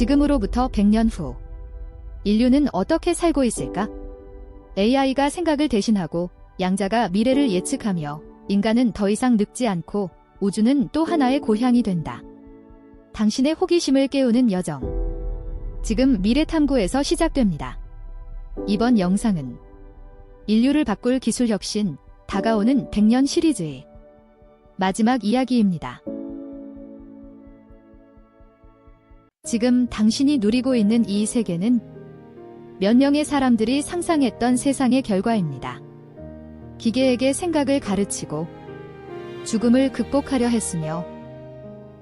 지금으로부터 100년 후 인류는 어떻게 살고 있을까? AI가 생각을 대신하고 양자가 미래를 예측하며 인간은 더 이상 늙지 않고 우주는 또 하나의 고향이 된다. 당신의 호기심을 깨우는 여정. 지금 미래 탐구에서 시작됩니다. 이번 영상은 인류를 바꿀 기술 혁신, 다가오는 100년 시리즈의 마지막 이야기입니다. 지금 당신이 누리고 있는 이 세계는 몇 명의 사람들이 상상했던 세상의 결과입니다. 기계에게 생각을 가르치고 죽음을 극복하려 했으며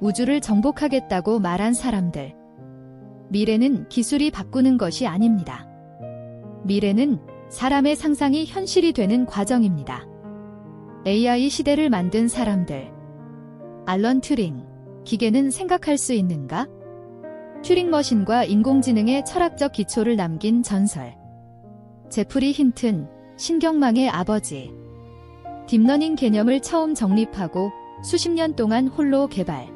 우주를 정복하겠다고 말한 사람들. 미래는 기술이 바꾸는 것이 아닙니다. 미래는 사람의 상상이 현실이 되는 과정입니다. AI 시대를 만든 사람들. 알런 튜링. 기계는 생각할 수 있는가? 튜링 머신과 인공지능의 철학적 기초를 남긴 전설. 제프리 힌튼, 신경망의 아버지. 딥러닝 개념을 처음 정립하고 수십 년 동안 홀로 개발.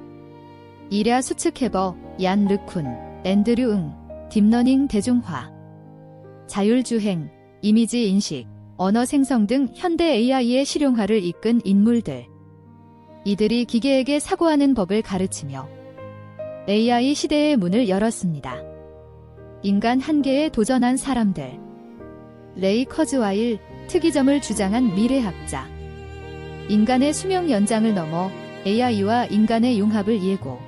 이랴 수츠케버, 얀 르쿤, 앤드류 응, 딥러닝 대중화. 자율주행, 이미지 인식, 언어 생성 등 현대 AI의 실용화를 이끈 인물들. 이들이 기계에게 사고하는 법을 가르치며 AI 시대의 문을 열었습니다. 인간 한계에 도전한 사람들. 레이 커즈와일, 특이점을 주장한 미래학자. 인간의 수명 연장을 넘어 AI와 인간의 융합을 예고.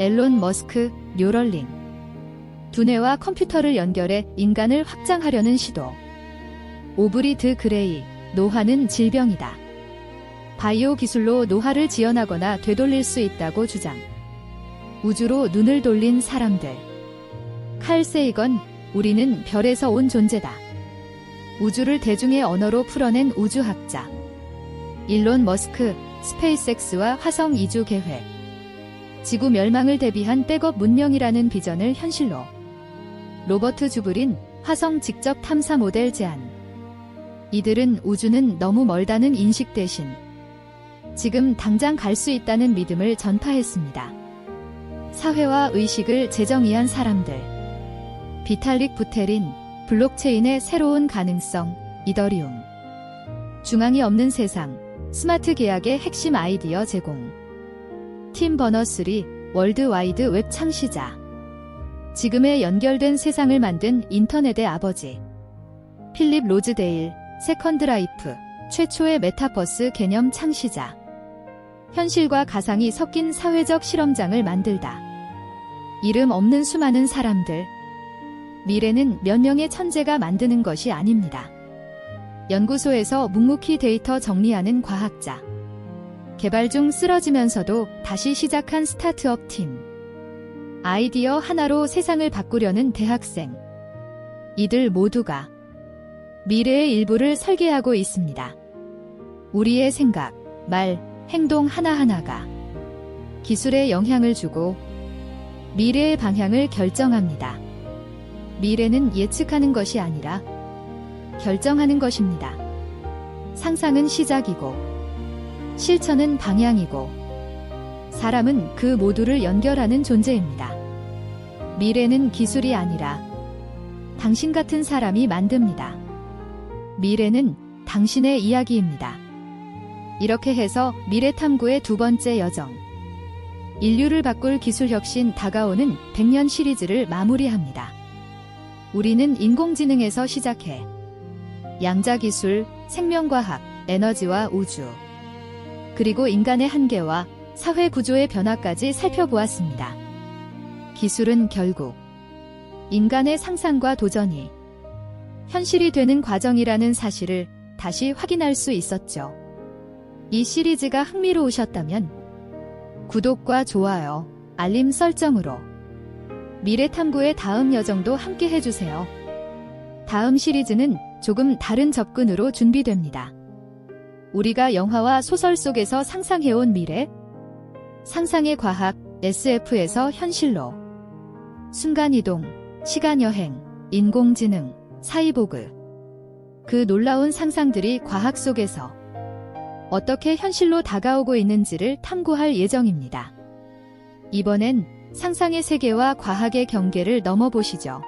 앨론 머스크, 뉴럴링. 두뇌와 컴퓨터를 연결해 인간을 확장하려는 시도. 오브리 드 그레이, 노화는 질병이다. 바이오 기술로 노화를 지연하거나 되돌릴 수 있다고 주장. 우주로 눈을 돌린 사람들. 칼 세이건, 우리는 별에서 온 존재다. 우주를 대중의 언어로 풀어낸 우주학자. 일론 머스크, 스페이스X와 화성 이주 계획. 지구 멸망을 대비한 백업 문명이라는 비전을 현실로. 로버트 주브린, 화성 직접 탐사 모델 제안. 이들은 우주는 너무 멀다는 인식 대신 지금 당장 갈 수 있다는 믿음을 전파했습니다. 사회와 의식을 재정의한 사람들. 비탈릭 부테린, 블록체인의 새로운 가능성, 이더리움. 중앙이 없는 세상, 스마트 계약의 핵심 아이디어 제공. 팀 버너스리, 월드와이드 웹 창시자. 지금의 연결된 세상을 만든 인터넷의 아버지. 필립 로즈데일, 세컨드 라이프, 최초의 메타버스 개념 창시자. 현실과 가상이 섞인 사회적 실험장을 만들다. 이름 없는 수많은 사람들. 미래는 몇 명의 천재가 만드는 것이 아닙니다. 연구소에서 묵묵히 데이터 정리하는 과학자. 개발 중 쓰러지면서도 다시 시작한 스타트업 팀. 아이디어 하나로 세상을 바꾸려는 대학생. 이들 모두가 미래의 일부를 설계하고 있습니다. 우리의 생각, 말, 행동 하나하나가 기술에 영향을 주고 미래의 방향을 결정합니다. 미래는 예측하는 것이 아니라 결정하는 것입니다. 상상은 시작이고 실천은 방향이고 사람은 그 모두를 연결하는 존재입니다. 미래는 기술이 아니라 당신 같은 사람이 만듭니다. 미래는 당신의 이야기입니다. 이렇게 해서 미래 탐구의 두 번째 여정. 인류를 바꿀 기술 혁신 다가오는 100년 시리즈를 마무리합니다. 우리는 인공지능에서 시작해 양자 기술, 생명과학, 에너지와 우주, 그리고 인간의 한계와 사회 구조의 변화까지 살펴보았습니다. 기술은 결국 인간의 상상과 도전이 현실이 되는 과정이라는 사실을 다시 확인할 수 있었죠. 이 시리즈가 흥미로우셨다면 구독과 좋아요, 알림 설정으로 미래탐구의 다음 여정도 함께 해주세요. 다음 시리즈는 조금 다른 접근으로 준비됩니다. 우리가 영화와 소설 속에서 상상해온 미래, 상상의 과학, SF에서 현실로, 순간이동, 시간여행, 인공지능, 사이보그, 그 놀라운 상상들이 과학 속에서 어떻게 현실로 다가오고 있는지를 탐구할 예정입니다. 이번엔 상상의 세계와 과학의 경계를 넘어보시죠.